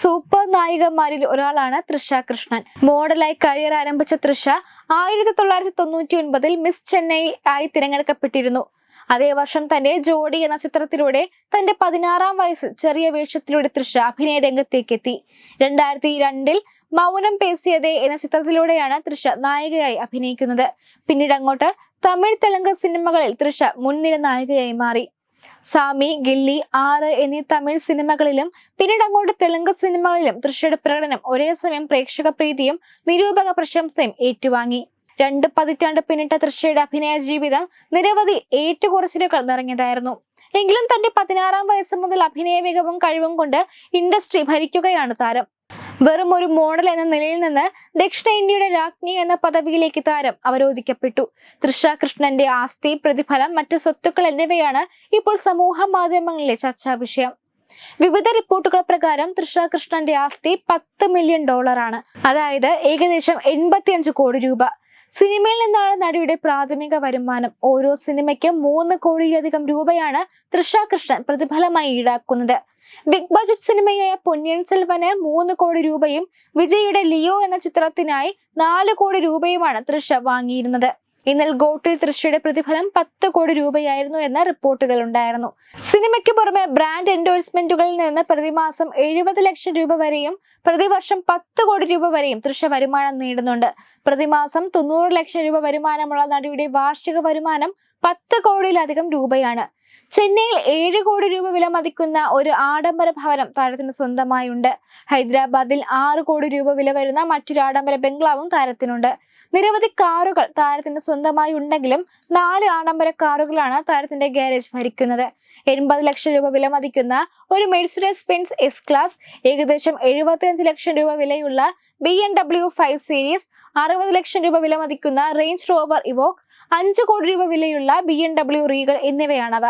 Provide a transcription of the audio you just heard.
Super നായികമാരിൽ ഒരാളാണ് Trisha Krishnan. മോഡലായി career ആരംഭിച്ച തൃഷ ആയിരത്തി തൊള്ളായിരത്തി തൊണ്ണൂറ്റി ഒൻപതിൽ മിസ് ചെന്നൈ ആയി തിരഞ്ഞെടുക്കപ്പെട്ടിരുന്നു. അതേ വർഷം തന്നെ ജോഡി എന്ന ചിത്രത്തിലൂടെ തന്റെ പതിനാറാം വയസ്സിൽ ചെറിയ വേഷത്തിലൂടെ തൃഷ അഭിനയ രംഗത്തേക്ക് എത്തി രണ്ടായിരത്തി രണ്ടിൽ മൗനം പേസിയതേ എന്ന ചിത്രത്തിലൂടെയാണ് തൃഷ നായികയായി അഭിനയിക്കുന്നത്. പിന്നീട് അങ്ങോട്ട് തമിഴ് തെലുങ്ക് സിനിമകളിൽ തൃഷ മുൻനിര നായികയായി മാറി. സാമി ഗില്ലി ആറ് എന്നീ തമിഴ് സിനിമകളിലും പിന്നീട് അങ്ങോട്ട് തെലുങ്ക് സിനിമകളിലും തൃഷയുടെ പ്രകടനം ഒരേ സമയം പ്രേക്ഷക പ്രീതിയും നിരൂപക പ്രശംസയും ഏറ്റുവാങ്ങി. രണ്ട് പതിറ്റാണ്ട് പിന്നിട്ട തൃഷയുടെ അഭിനയ ജീവിതം നിരവധി ഏറ്റുകുറച്ചിലുകൾ നിറഞ്ഞതായിരുന്നു. എങ്കിലും തന്റെ പതിനാറാം വയസ്സ് മുതൽ അഭിനയ മികവും കഴിവും കൊണ്ട് ഇൻഡസ്ട്രി ഭരിക്കുകയാണ് താരം. വെറും ഒരു മോഡൽ എന്ന നിലയിൽ നിന്ന് ദക്ഷിണേന്ത്യയുടെ രാജ്ഞി എന്ന പദവിയിലേക്ക് താരം അവരോധിക്കപ്പെട്ടു. തൃഷ കൃഷ്ണന്റെ ആസ്തി പ്രതിഫലം മറ്റ് സ്വത്തുക്കൾ എന്നിവയാണ് ഇപ്പോൾ സമൂഹ മാധ്യമങ്ങളിലെ ചർച്ചാ വിഷയം. വിവിധ റിപ്പോർട്ടുകൾ പ്രകാരം തൃഷ കൃഷ്ണന്റെ ആസ്തി പത്ത് മില്യൺ ഡോളറാണ്. അതായത് ഏകദേശം എൺപത്തിയഞ്ച് കോടി രൂപ. സിനിമയിൽ നിന്നാണ് നടിയുടെ പ്രാഥമിക വരുമാനം. ഓരോ സിനിമയ്ക്കും മൂന്ന് കോടിയിലധികം രൂപയാണ് തൃഷ കൃഷ്ണൻ പ്രതിഫലമായി ഈടാക്കുന്നത്. ബിഗ് ബജറ്റ് സിനിമയായ പൊന്നിയൻ സെൽവന് മൂന്ന് കോടി രൂപയും വിജയുടെ ലിയോ എന്ന ചിത്രത്തിനായി നാല് കോടി രൂപയുമാണ് തൃഷ വാങ്ങിയിരുന്നത്. എന്നാൽ ഗോട്ടിൽ തൃശയുടെ പ്രതിഫലം പത്ത് കോടി രൂപയായിരുന്നു എന്ന റിപ്പോർട്ടുകൾ ഉണ്ടായിരുന്നു. സിനിമയ്ക്ക് പുറമെ ബ്രാൻഡ് എൻഡോഴ്സ്മെന്റുകളിൽ നിന്ന് പ്രതിമാസം എഴുപത് ലക്ഷം രൂപ വരെയും പ്രതിവർഷം പത്ത് കോടി രൂപ വരെയും തൃശ വരുമാനം നേടുന്നുണ്ട്. പ്രതിമാസം തൊണ്ണൂറ് ലക്ഷം രൂപ വരുമാനമുള്ള നടിയുടെ വാർഷിക വരുമാനം പത്ത് കോടിയിലധികം രൂപയാണ്. ചെന്നൈയിൽ ഏഴ് കോടി രൂപ വില മതിക്കുന്ന ഒരു ആഡംബര ഭവനം താരത്തിന് സ്വന്തമായുണ്ട്. ഹൈദരാബാദിൽ ആറ് കോടി രൂപ വില വരുന്ന മറ്റൊരു ആഡംബര ബംഗ്ലാവും താരത്തിനുണ്ട്. നിരവധി കാറുകൾ താരത്തിന് സ്വന്തമായി ഉണ്ടെങ്കിലും നാല് ആഡംബര കാറുകളാണ് താരത്തിന്റെ ഗാരേജ് ഭരിക്കുന്നത്. എൺപത് ലക്ഷം രൂപ വില മതിക്കുന്ന ഒരു മെഴ്സിഡസ് ബെൻസ് എസ് ക്ലാസ് ഏകദേശം എഴുപത്തിയഞ്ച് ലക്ഷം രൂപ വിലയുള്ള B N W five series അറുപത് ലക്ഷം രൂപ വില മതിക്കുന്ന റേഞ്ച് റോവർ ഇവോക്ക് അഞ്ച് കോടി രൂപ വിലയുള്ള ബി എൻ ഡബ്ല്യു റീഗൽ എന്നിവയാണവ.